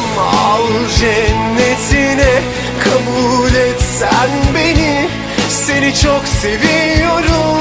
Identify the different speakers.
Speaker 1: adım Al cennetine kabul et sen beni. Seni çok seviyorum